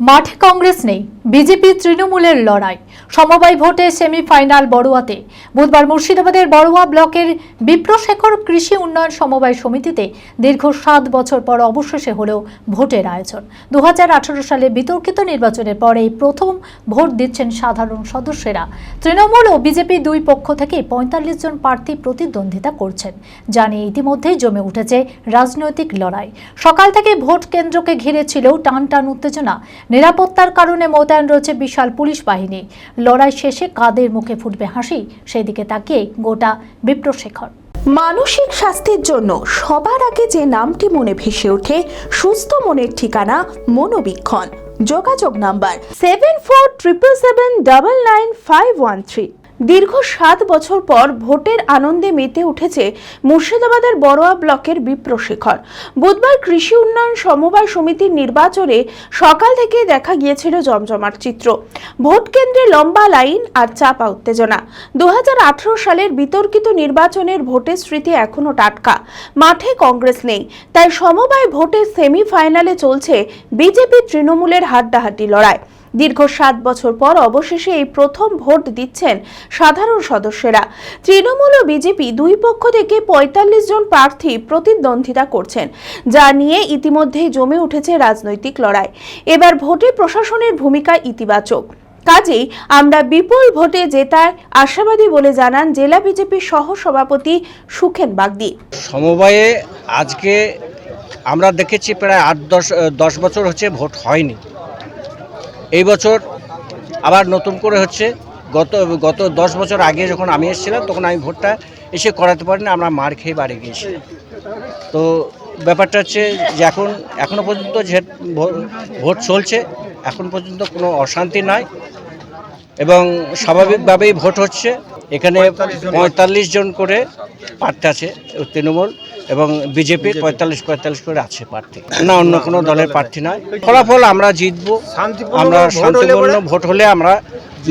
মাঠে কংগ্রেস নেই বিজেপি তৃণমূলের লড়াই। সমবায় ভোটে সেমিফাইনাল বড়ুয়াতে। বুধবার মুর্শিদাবাদের বড়ুয়া ব্লকের বিপ্রশেখর কৃষি উন্নয়ন সমবায় সমিতিতে দীর্ঘ সাত বছর পর অবশেষে হলেও ভোটের আয়োজন। দুহাজার আঠারো সালে বিতর্কিত নির্বাচনের পর এই প্রথম ভোট দিচ্ছেন সাধারণ সদস্যরা। তৃণমূল ও বিজেপি দুই পক্ষ থেকে পঁয়তাল্লিশ জন প্রার্থী প্রতিদ্বন্দ্বিতা করছেন নিয়ে ইতিমধ্যেই জমে উঠেছে রাজনৈতিক লড়াই। সকাল থেকে ভোট কেন্দ্রকে ঘিরে ছিল টান টান উত্তেজনা। নিরাপত্তার কারণে মোতায়েন রয়েছে বিশাল পুলিশ বাহিনী। লড়াই শেষে কাদের মুখে ফুটবে হাসি সেই দিকে তাকিয়ে গোটা বিপ্রশেখর। মানসিক স্বাস্থ্যের জন্য সবার আগে যে নামটি মনে ভেসে ওঠে, সুস্থ মনের ঠিকানা মনোবীক্ষণ। যোগাযোগ number seven four triple seven double nine five one three দীর্ঘ সাত বছর পর ভোটের আনন্দে মেতে উঠেছে মুর্শিদাবাদের বড়োয়া ব্লকের বিপ্রশেখর বুধবার কৃষি উন্নয়ন সমবায় সমিতির নির্বাচনে সকাল থেকে দেখা গিয়েছিল জমজমাট চিত্র। ভোট কেন্দ্রে লম্বা লাইন আর চাপা উত্তেজনা। দু হাজার আঠারো সালের বিতর্কিত নির্বাচনের ভোটের স্মৃতি এখনও টাটকা। মাঠে কংগ্রেস নেই, তাই সমবায় ভোটের সেমিফাইনালে চলছে বিজেপি তৃণমূলের হাড্ডাহাড্ডি লড়াই। দীর্ঘ সাত বছর পর অবশেষে এই প্রথম ভোট দিচ্ছেন সাধারণ সদস্যরা। তৃণমূল ও বিজেপি দুই পক্ষ থেকে পঁয়তাল্লিশ জন প্রার্থী প্রতিদ্বন্দ্বিতা করছেন, যা নিয়ে ইতিমধ্যেই জমে উঠেছে রাজনৈতিক লড়াই। এবার ভোটে প্রশাসনের ভূমিকা ইতিবাচক। কাজেই আমরা বিপুল ভোটে জেতার আশাবাদী বলে জানান জেলা বিজেপির সহ সভাপতি সুখেন বাগদি। সমবায়ে আজকে আমরা দেখেছি প্রায় আট দশ দশ বছর হচ্ছে ভোট হয়নি। এই বছর আবার নতুন করে হচ্ছে গত গত দশ বছর আগে যখন আমি এসেছিলাম, তখন আমি ভোটটা এসে করাতে পারিনি, আমরা মার খেয়ে বাড়ি গিয়েছি। তো ব্যাপারটা হচ্ছে যে এখন এখনও পর্যন্ত যে ভোট চলছে, এখন পর্যন্ত কোনো অশান্তি নাই এবং স্বাভাবিকভাবেই ভোট হচ্ছে। এখানে পঁয়তাল্লিশ জন করে প্রার্থী আছে তৃণমূল এবং বিজেপি পঁয়তাল্লিশ পঁয়তাল্লিশ করে আছে প্রার্থী। না অন্য কোনো দলের প্রার্থী নয়। ফলাফল আমরা জিতবো। আমরা শান্তিপূর্ণ ভোট হলে আমরা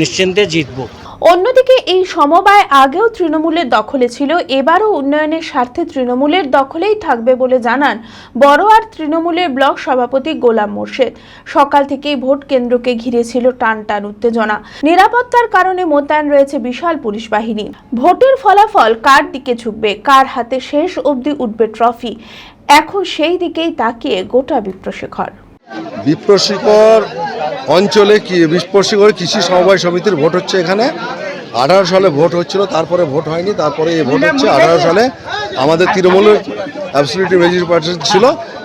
নিশ্চিন্তে জিতবো। অন্যদিকে এই সমবায় আগেও তৃণমূলের দখলে ছিল, এবারও উন্নয়নের স্বার্থে তৃণমূলের দখলেই থাকবে বলে জানান বড়োয়ার তৃণমূলের ব্লক সভাপতি গোলাম মোর্শেদ। সকাল থেকেই ভোট কেন্দ্রকে ঘিরে ছিল টান টান উত্তেজনা। নিরাপত্তার কারণে মোতায়েন রয়েছে বিশাল পুলিশ বাহিনী। ভোটের ফলাফল কার দিকে ঝুঁকবে, কার হাতে শেষ অবধি উঠবে ট্রফি? এখন সেই দিকেই তাকিয়ে গোটা বিপ্রশেখর। বিপ্রশিকর অঞ্চলে কি, বিপ্রশিকর কৃষি সমবায় সমিতির ভোট হচ্ছে এখানে? আঠারো সালে ভোট হচ্ছিল, তারপরে ভোট হয়নি, তারপরে এই ভোট হচ্ছে আঠারো সালে। আমাদের তৃণমূলের অ্যাবসলিউটি মেজরিটি পার্সেন্ট ছিল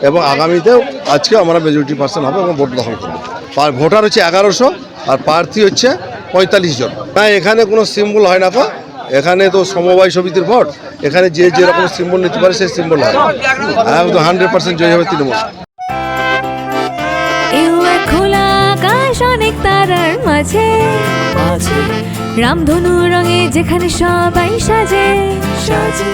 এবং আগামীতেও আজকে আমরা মেজরিটি পার্সেন্ট হবে এবং ভোট দখল করব। ভোটার হচ্ছে এগারোশো, আর প্রার্থী হচ্ছে পঁয়তাল্লিশ জন। না, এখানে কোনো সিম্বল হয় না এখানে তো সমবায় সমিতির ভোট। এখানে যে যেরকম সিম্বল নিতে পারে, সেই সিম্বল হয় একদম হান্ড্রেড পার্সেন্ট জয় হবে তৃণমূল। খোলা আকাশ অনেক তারার মাঝে। রামধনু রঙে যেখানে সবাই সাজে। সাজে।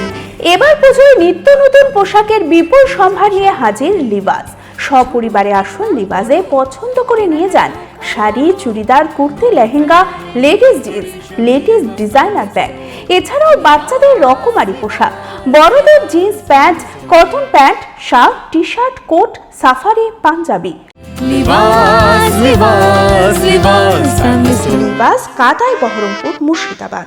এবার পুজোয় নিত্য নতুন পোশাকের বিপুল সম্ভার নিয়ে হাজির লিবাস। সপরিবারে আসুন লিবাসে পছন্দ করে নিয়ে যান sari churidar kurti lehenga ladies jeans latest designer bag. এছাড়াও বাচ্চাদের রকমারি পোশাক। বড়দের jeans pant cotton pant shirt T shirt coat safari Panjabi. Libas Libas Libas Libas কাটাই বহরমপুর মুর্শিদাবাদ।